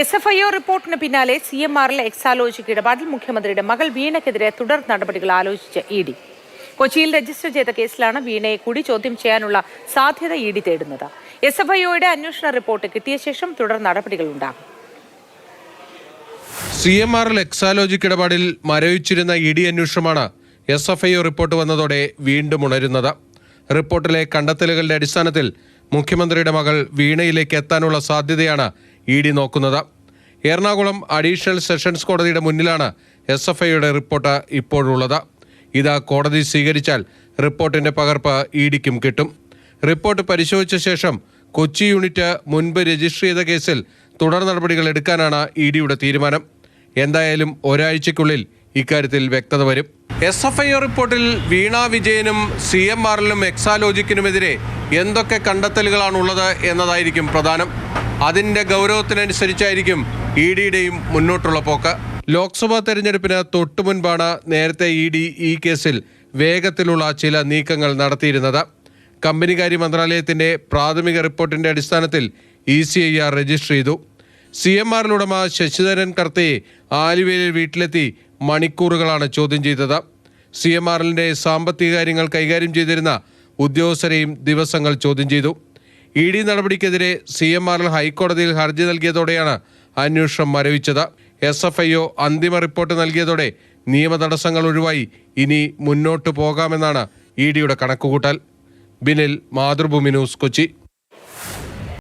S F I O റിപ്പോർട്ടിന് പിന്നാലെ C M ആറിൽ എക്സാലോജിക്ക് ഇടപാടിൽ മുഖ്യമന്ത്രിയുടെ മകൾ വീണയ്ക്കെതിരെ തുടർ നടപടികൾ ആലോചിച്ച് ഇ ഡി. കൊച്ചിയിൽ രജിസ്റ്റർ ചെയ്ത കേസിലാണ് വീണയെ കൂടി ചോദ്യം ചെയ്യാനുള്ള സാധ്യത ഇ ഡി തേടുന്നത്. എസ് എഫ് ഐ ഒയുടെ അന്വേഷണ റിപ്പോർട്ട് കിട്ടിയ ശേഷം തുടർ നടപടികൾ ഉണ്ടാകും. സി എം ആറിൽ എക്സാലോജിക് ഇടപാടിൽ മരവിച്ചിരുന്ന ഇ ഡി അന്വേഷണമാണ് S F I O report വന്നതോടെ വീണ്ടും ഉണരുന്നത്. റിപ്പോർട്ടിലെ കണ്ടെത്തലുകളുടെ അടിസ്ഥാനത്തിൽ മുഖ്യമന്ത്രിയുടെ മകൾ വീണയിലേക്ക് എത്താനുള്ള സാധ്യതയാണ് ഇ ഡി നോക്കുന്നത്. എറണാകുളം അഡീഷണൽ സെഷൻസ് കോടതിയുടെ മുന്നിലാണ് എസ് എഫ് ഐയുടെ റിപ്പോർട്ട് ഇപ്പോഴുള്ളത്. ഇത് കോടതി സ്വീകരിച്ചാൽ റിപ്പോർട്ടിന്റെ പകർപ്പ് ഇ ഡിക്കും കിട്ടും. റിപ്പോർട്ട് പരിശോധിച്ച ശേഷം കൊച്ചി യൂണിറ്റ് മുൻപ് രജിസ്റ്റർ ചെയ്ത കേസിൽ തുടർ നടപടികൾ എടുക്കാനാണ് ഇ ഡിയുടെ തീരുമാനം. എന്തായാലും ഒരാഴ്ചയ്ക്കുള്ളിൽ ഇക്കാര്യത്തിൽ വ്യക്തത വരും. എസ് എഫ് ഐ റിപ്പോർട്ടിൽ വീണ വിജയനും സി എം ആറിലും എക്സാലോജിക്കിനുമെതിരെ എന്തൊക്കെ കണ്ടെത്തലുകളാണുള്ളത് എന്നതായിരിക്കും പ്രധാനം. അതിന്റെ ഗൗരവത്തിനനുസരിച്ചായിരിക്കും ഇ ഡിയുടെയും മുന്നോട്ടുള്ള പോക്ക്. ലോക്സഭാ തെരഞ്ഞെടുപ്പിന് തൊട്ടു മുൻപാണ് നേരത്തെ ഇ ഡി ഈ കേസിൽ വേഗത്തിലുള്ള ചില നീക്കങ്ങൾ നടത്തിയിരുന്നത്. കമ്പനികാര്യ മന്ത്രാലയത്തിന്റെ പ്രാഥമിക റിപ്പോർട്ടിന്റെ അടിസ്ഥാനത്തിൽ E C I R register ചെയ്തു. സി എം ആറിലുടമ ശശിധരൻ കർത്തയെ ആലുവയിൽ വീട്ടിലെത്തി മണിക്കൂറുകളാണ് ചോദ്യം ചെയ്തത്. സി എം ആറിന്റെ സാമ്പത്തിക കാര്യങ്ങൾ കൈകാര്യം ചെയ്തിരുന്ന ഉദ്യോഗസ്ഥരെയും ദിവസങ്ങൾ ചോദ്യം ചെയ്തു. ഇ ഡി നടപടിക്കെതിരെ സി എം ആറിൽ ഹൈക്കോടതിയിൽ ഹർജി നൽകിയതോടെയാണ് അന്വേഷണം മരവിച്ചത്. എസ് എഫ് ഐ ഒ അന്തിമ റിപ്പോർട്ട് നൽകിയതോടെ നിയമ തടസ്സങ്ങൾ ഒഴിവായി ഇനി മുന്നോട്ടു പോകാമെന്നാണ് ഇ ഡിയുടെ കണക്കുകൂട്ടൽ. ബിനിൽ മാതൃഭൂമി ന്യൂസ് കൊച്ചി.